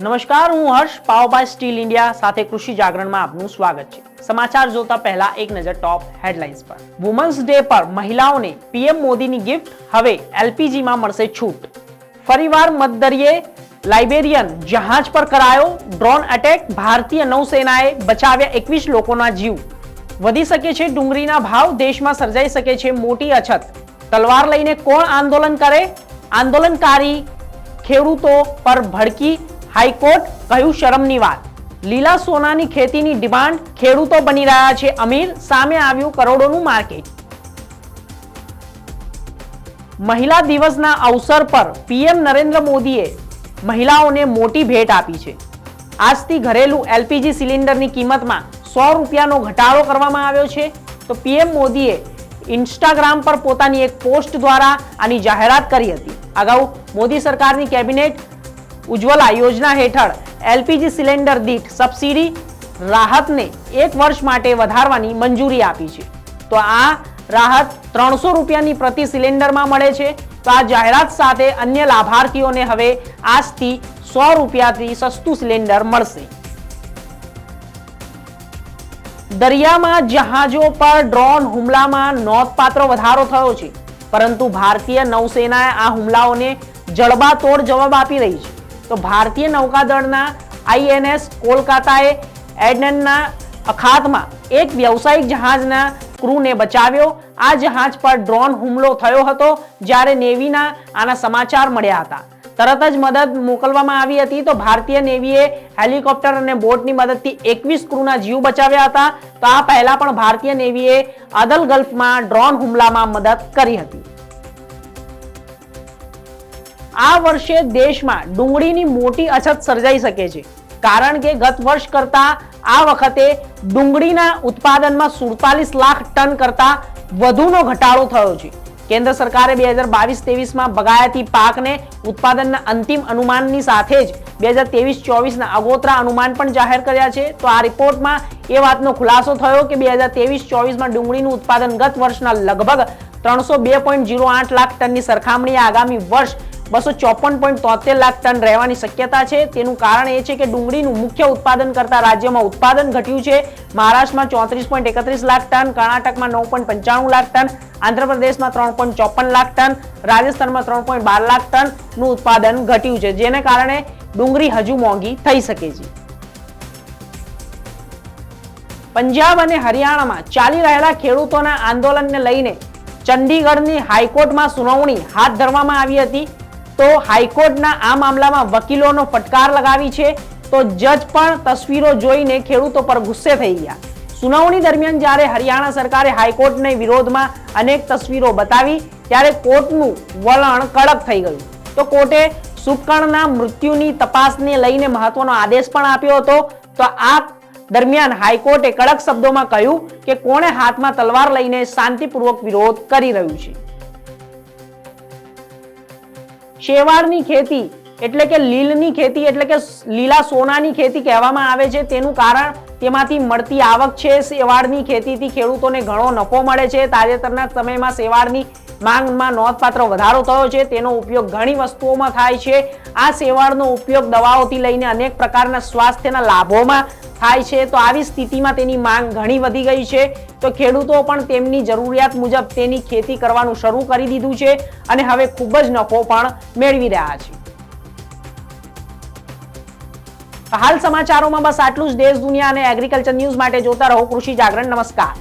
નમસ્કાર, હું હર્ષ પાવરબાય steel India સાથે કૃષિ જાગરણમાં આપનું સ્વાગત છે. સમાચાર જોતા પહેલા એક નજર ટોપ હેડલાઇન્સ પર. વુમન્સ ડે પર મહિલાઓને પીએમ મોદીની ગિફ્ટ હવે એલપીજીમાં મળશે છૂટ. ફરીવાર મધદરિયે લાઇબેરિયન જહાજ પર કરાયો ડ્રોન એટેક ભારતીય નૌસેનાએ બચાવ્યા એકવીસ લોકોના જીવ. વધી શકે છે ડુંગળીના ભાવ, દેશમાં સર્જાઈ શકે છે મોટી અછત. તલવાર લઈને કોણ આંદોલન કરે? આંદોલનકારી ખેડૂતો પર ભડકી હાઈકોર્ટ કહ્યું શરમની વાત. લીલા સોનાની ખેતીની ડિમાન્ડ ખેડૂતો બની રહ્યા છે. અમીર સામે આવ્યું કરોડોનું માર્કેટ. મહિલા દિવસના અવસર પર પીએમ નરેન્દ્ર મોદીએ મહિલાઓને મોટી ભેટ આપી છે. આજથી ઘરેલું એલપીજી સિલિન્ડરની કિંમતમાં સો રૂપિયાનો ઘટાડો કરવામાં આવ્યો છે. તો પીએમ મોદીએ ઇન્સ્ટાગ્રામ પર પોતાની એક પોસ્ટ દ્વારા આની જાહેરાત કરી હતી. અગાઉ મોદી સરકારની કેબિનેટ ઉજ્જવલા યોજના હેઠળ એલપીજી સિલિન્ડર દીઠ સબસિડી રાહતને એક વર્ષ માટે વધારવાની મંજૂરી આપી છે. તો આ રાહત ત્રણસો રૂપિયાની પ્રતિ સિલિન્ડરમાં મળે છે. તો આ જાહેરાત સાથે અન્ય લાભાર્થીઓને હવે આજથી સો રૂપિયાથી સસ્તું સિલિન્ડર મળશે. દરિયામાં જહાજો પર ડ્રોન હુમલામાં નોંધપાત્ર વધારો થયો છે. પરંતુ ભારતીય નૌસેનાએ આ હુમલાઓને જડબાતોડ જવાબ આપી રહી છે. તો ભારતીય નૌકાદળના આઈએનએસ કોલકાતાએ એડનના અખાતમાં એક વ્યવસાયિક જહાજના ક્રૂને બચાવ્યો. આ જહાજ પર ડ્રોન હુમલો થયો હતો જ્યારે નેવીના આના સમાચાર મળ્યા હતા. તરત જ મદદ મોકલવામાં આવી હતી તો ભારતીય નેવીએ હેલિકોપ્ટર અને બોટની મદદથી એકવીસ ક્રૂના જીવ બચાવ્યા હતા. તો આ પહેલા પણ ભારતીય નેવીએ અદલ ગલ્ફમાં ડ્રોન હુમલામાં મદદ કરી હતી. આ વર્ષે દેશમાં ડુંગળીની મોટી અછત સર્જાઈ શકે છે. કારણ કે ગત વર્ષ કરતા આ વખતે ડુંગળીના ઉત્પાદનમાં સુડતાલીસ લાખ ટન કરતા વધુનો ઘટાડો થયો છે. કેન્દ્ર સરકારે બે હજાર બાવીસ ત્રેવીસમાં બગાયતી પાકને ઉત્પાદનના અંતિમ અનુમાનની સાથે જ બે હજાર ત્રેવીસ ચોવીસના આગોતરા અનુમાન પણ જાહેર કર્યા છે. તો આ રિપોર્ટમાં એ વાતનો ખુલાસો થયો કે બે હજાર ત્રેવીસ ચોવીસમાં ડુંગળીનું ઉત્પાદન ગત વર્ષના લગભગ ત્રણસો બે પોઈન્ટ જીરો આઠ લાખ ટનની સરખામણીએ આગામી વર્ષ બસો ચોપન પોઈન્ટ તોતેર લાખ ટન રહેવાની શક્યતા છે. તેનું કારણ એ છે કે ડુંગળીનું મુખ્ય ઉત્પાદન કરતા રાજ્યમાં ઉત્પાદન ઘટ્યું છે. મહારાષ્ટ્રમાં ચોત્રીસ પોઈન્ટ એકત્રીસ લાખ ટન, કર્ણાટકમાં નવ પોઈન્ટ પંચાણું લાખ ટન, આંધ્રપ્રદેશમાં ત્રણ પોઈન્ટ ચોપન લાખ ટન, રાજસ્થાનમાં ત્રણ પોઈન્ટ બાર લાખ ટનનું ઉત્પાદન ઘટ્યું છે, જેને કારણે ડુંગળી હજુ મોંઘી થઈ શકે છે. પંજાબ અને હરિયાણામાં ચાલી રહેલા ખેડૂતોના આંદોલનને લઈને ચંડીગઢની હાઈકોર્ટમાં સુનાવણી હાથ ધરવામાં આવી હતી. તો હાઈકોર્ટના આ મામલામાં વકીલોનો ફટકાર લગાવી છે. તો જજ પણ તસવીરો જોઈને ખેડૂતો પર ગુસ્સે થઈ ગયા. સુનાવણી દરમિયાન જ્યારે હરિયાણા સરકારે હાઈકોર્ટને વિરોધમાં અનેક તસવીરો બતાવી, ત્યારે કોર્ટનું વલણ કડક થઈ ગયું. તો કોર્ટે સુકણના મૃત્યુની તપાસને લઈને મહત્વનો આદેશ પણ આપ્યો હતો. તો આ દરમિયાન હાઈકોર્ટે કડક શબ્દોમાં કહ્યું કે કોણે હાથમાં તલવાર લઈને શાંતિપૂર્વક વિરોધ કરી રહ્યું છે. શેવાળની ખેતી એટલે કે લીલની ખેતી એટલે કે લીલા સોનાની ખેતી કહેવામાં આવે છે. તેનું કારણ તેમાંથી મળતી આવક છે. શેવાળની ખેતીથી ખેડૂતોને ઘણો નફો મળે છે. તાજેતરના સમયમાં શેવાળની માંગમાં નોંધપાત્ર વધારો થયો છે. તેનો ઉપયોગ ઘણી વસ્તુઓમાં થાય છે. આ શેવાળનો ઉપયોગ દવાઓથી લઈને અનેક પ્રકારના સ્વાસ્થ્યના લાભોમાં થાય છે. તો આવી સ્થિતિમાં તેની માંગ ઘણી વધી ગઈ છે. તો ખેડૂતો પણ તેમની જરૂરિયાત મુજબ તેની ખેતી કરવાનું શરૂ કરી દીધું છે અને હવે ખૂબ જ નફો પણ મેળવી રહ્યા છે. હાલ સમાચારોમાં બસ આટલું જ. દેશ, દુનિયા અને એગ્રીકલ્ચર ન્યૂઝ માટે જોતા રહો. કૃષિ જાગરણ, નમસ્કાર.